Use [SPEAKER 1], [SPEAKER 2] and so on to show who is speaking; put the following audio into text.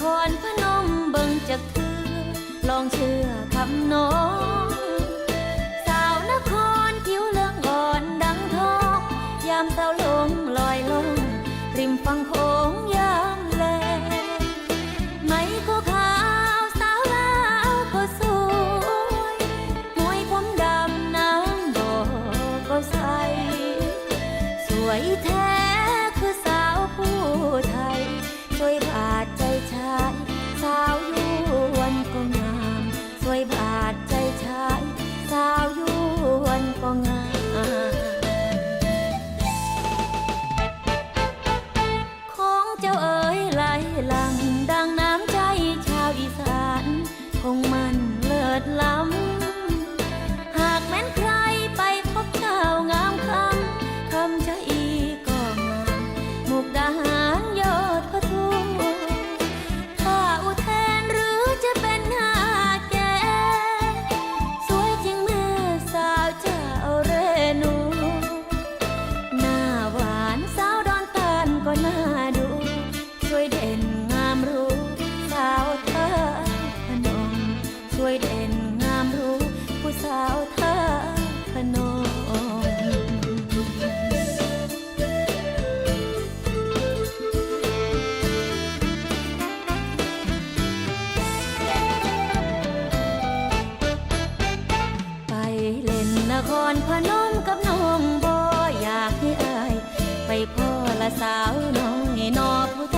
[SPEAKER 1] ครพนมเบิ่งจักเธอ ลองเชื่อคำน้อง สาวนครคิ้วเลืองอ่อนดังทองยามเสาลงลอยลง ริมฟังโขงยามแลไมก็ขาวสาวลาวก็สวยมวยผมดำน้ำบ่อก็ใส สวยแท้ ครพนมกับน้องบ่อยากให้อาย ไปพ่อละสาวน้องให้นอผู้